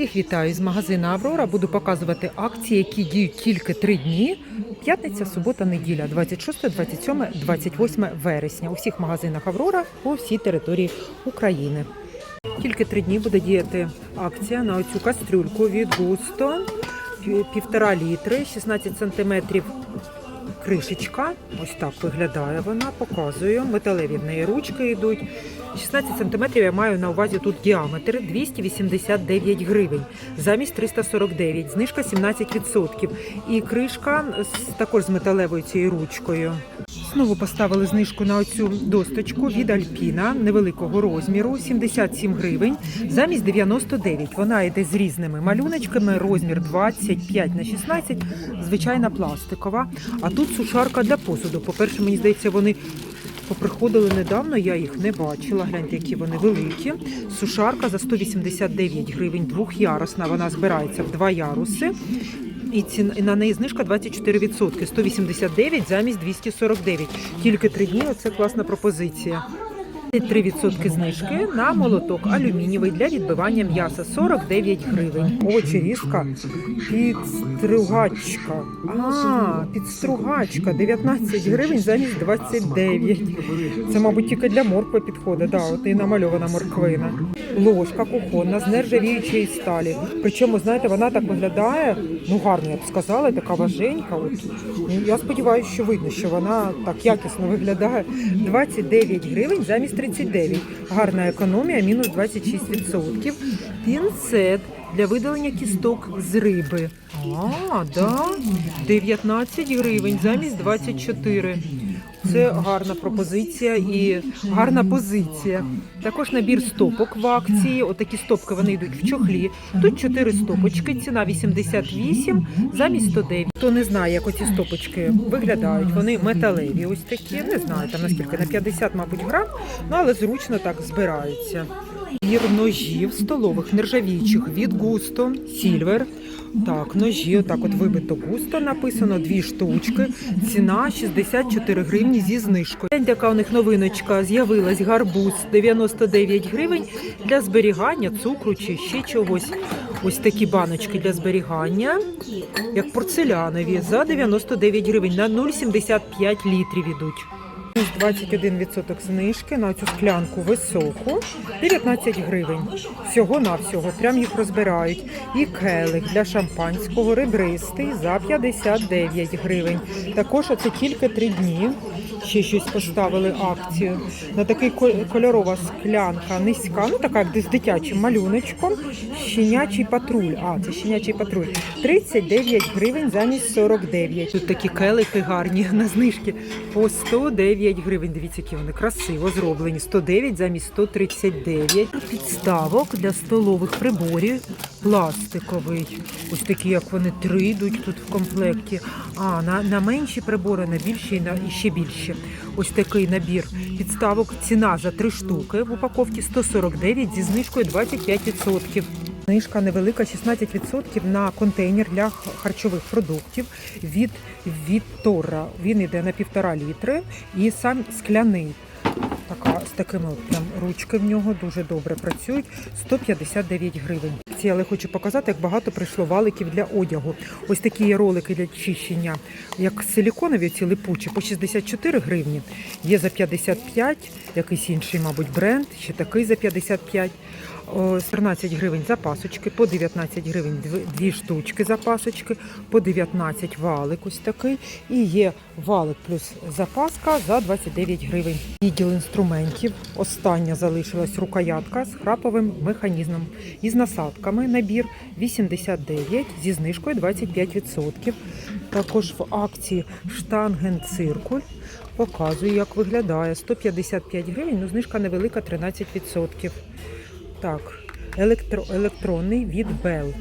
Всіх вітаю з магазину Аврора. Буду показувати акції, які діють тільки три дні. П'ятниця, субота, неділя, 26, 27, 28 вересня. У всіх магазинах Аврора по всій території України. Тільки три дні буде діяти акція на оцю кастрюльку від Густо. Пі- Півтора літри, 16 сантиметрів кришечка. Ось так виглядає вона, показую. Металеві в неї ручки йдуть. 16 сантиметрів я маю на увазі тут діаметр 289 гривень, замість 349, знижка 17%. І кришка з- також з металевою цією ручкою. Знову поставили знижку на оцю досточку від Альпіна невеликого розміру 77 гривень замість 99. Вона йде з різними малюночками, розмір 25 на 16, звичайна пластикова. А тут сушарка для посуду. По-перше, мені здається, вони поприходили недавно, я їх не бачила. Гляньте, які вони великі. Сушарка за 189 гривень, двохярусна. Вона збирається в два яруси. І ціна і на неї знижка 24%, 189 замість 249. Тільки три дні. Оце класна пропозиція. 3% знижки на молоток алюмінієвий для відбивання м'яса 49 гривень. Овочерізка, підстругачка. А, підстругачка 19 гривень замість 29. Це, мабуть, тільки для моркви підходить. Да, от і намальована морквина. Ложка кухонна з нержавіючої сталі. Причому, знаєте, вона так виглядає, ну гарно, я б сказала, така важенька. От. Ну, Я сподіваюся, що видно, що вона так якісно виглядає. 29 гривень замість 39. Гарна економія, мінус 26%. Пінцет для видалення кісток з риби. А, да, 19 гривень замість 24. Це гарна пропозиція і гарна позиція. Також набір стопок в акції. Отакі стопки вони йдуть в чохлі. Тут 4 стопочки, ціна 88 замість 109. Хто не знає, як оці стопочки виглядають, вони металеві. Ось такі. Не знаю там наскільки на 50, мабуть, грам, ну але зручно так збираються. Набір ножів столових нержавіючих від густо, сільвер. Так, ножі, отак от вибито густо написано, дві штучки. Ціна 64 гривні зі знижкою. Така у них новиночка з'явилась гарбуз 99 гривень для зберігання цукру чи ще чогось. Ось такі баночки для зберігання, як порцелянові, за 99 гривень на 0,75 літрів ідуть. Плюс 21% знижки на цю склянку високу 19 гривень. Всього навсього прям їх розбирають. І келих для шампанського ребристий за 59 гривень. Також оце тільки три дні. Ще щось поставили акцію. На такий кольорова склянка низька, ну така як з дитячим малюночком. Щенячий патруль. А, це щенячий патруль. 39 гривень замість 49. Тут такі келихи гарні на знижки по 109 гривень. Дивіться, які вони красиво зроблені. 109 замість 139. Підставок для столових приборів пластиковий. Ось такі, як вони три йдуть тут в комплекті. А на, на менші прибори, на більші і на і ще більші. Ось такий набір підставок. Ціна за три штуки в упаковці 149 зі знижкою 25%. Знижка невелика 16% на контейнер для харчових продуктів від Вітора. Він йде на півтора літри і сам скляний. Така з такими от прям ручки в нього дуже добре працюють. 159 гривень. Але хочу показати, як багато прийшло валиків для одягу. Ось такі є ролики для чищення, як силіконові ці липучі по 64 гривні. Є за 55, якийсь інший, мабуть, бренд, ще такий за 55. О, 14 гривень запасочки, по 19 гривень дві штучки запасочки, по 19 валик ось такий. І є валик плюс запаска за 29 гривень. Відділ інструментів. Остання залишилась рукоятка з храповим механізмом. Із насадками набір 89 зі знижкою 25%. Також в акції штанген циркуль. Показую, як виглядає. 155 гривень, ну знижка невелика 13%. Так, електро, електронний від Bell.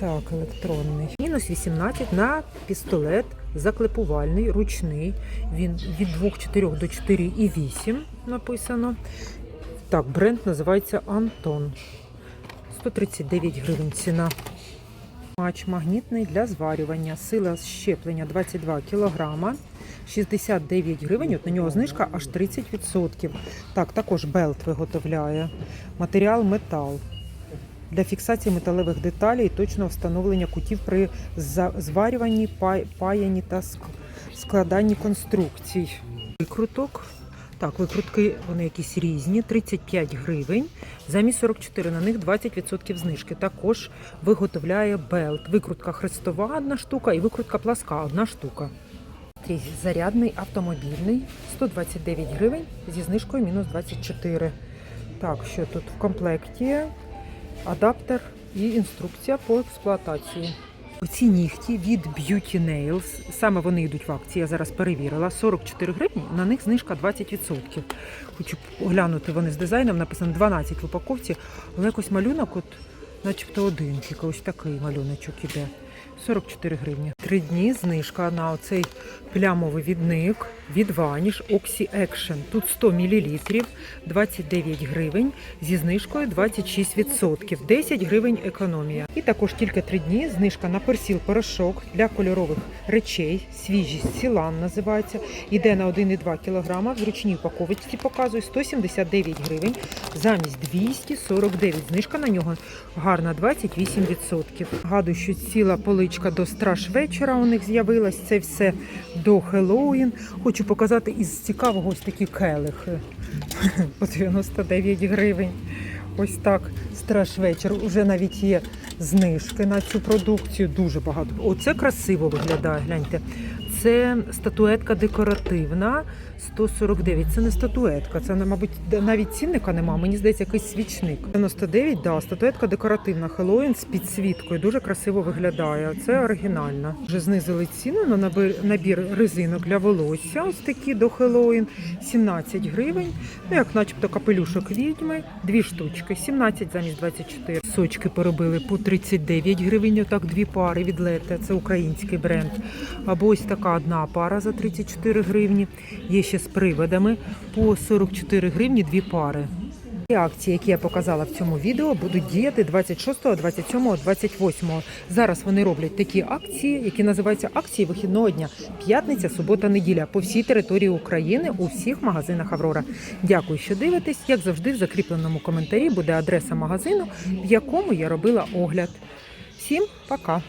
Так, електронний. Мінус 18 на пістолет заклепувальний, ручний. Він від 2,4 до 4,8 написано. Так, бренд називається Антон. 139 гривень ціна. Мач магнітний для зварювання. Сила щеплення 22 кг. 69 гривень. От на нього знижка аж 30%. Так, також белт виготовляє. Матеріал метал. Для фіксації металевих деталей і точного встановлення кутів при зварюванні, паянні та складанні конструкцій. Викруток. Так, викрутки вони якісь різні, 35 гривень. Замість 44 на них 20% знижки. Також виготовляє белт. Викрутка хрестова одна штука і викрутка пласка одна штука. Зарядний автомобільний 129 гривень зі знижкою мінус 24. Так, що тут в комплекті? Адаптер і інструкція по експлуатації. Оці нігті від Beauty Nails, саме вони йдуть в акції, я зараз перевірила. 44 гривні, на них знижка 20%. Хочу оглянути вони з дизайном, написано 12 в упаковці, але якось малюнок, от, начебто один, тільки ось такий малюночок іде. 44 гривні. Три дні знижка на оцей плямовий відник від Vanish Oxy Action. Тут 100 мл, 29 гривень, зі знижкою 26%, 10 гривень економія. І також тільки три дні знижка на персіл порошок для кольорових речей. Свіжість Сілан називається. Іде на 1,2 кг. В зручній упаковочці показує 179 гривень замість 249. Знижка на нього гарна 28%. Гадую, що ціла поличка до страж вечора у них з'явилась. Це все до Хеллоуін. Хочу показати із цікавого ось такі келихи по 99 гривень. Ось так, страж вечір. Уже навіть є знижки на цю продукцію. Дуже багато. Оце красиво виглядає. Гляньте. Це статуетка декоративна 149. Це не статуетка, це, мабуть, навіть цінника нема. Мені здається, якийсь свічник. 99, да, статуетка декоративна Хеллоуін з підсвіткою. Дуже красиво виглядає. Це оригінальна. Вже знизили ціну на набір, резинок для волосся. Ось такі до Хеллоуін 17 гривень. Ну, як начебто капелюшок відьми, дві штучки, 17 замість 24. Сочки поробили по 39 гривень. Отак дві пари від Лете. Це український бренд. Або ось така одна пара за 34 гривні. Є ще з приводами по 44 гривні дві пари. Ці акції, які я показала в цьому відео, будуть діяти 26, 27, 28. Зараз вони роблять такі акції, які називаються акції вихідного дня. П'ятниця, субота, неділя по всій території України у всіх магазинах Аврора. Дякую, що дивитесь. Як завжди, в закріпленому коментарі буде адреса магазину, в якому я робила огляд. Всім пока!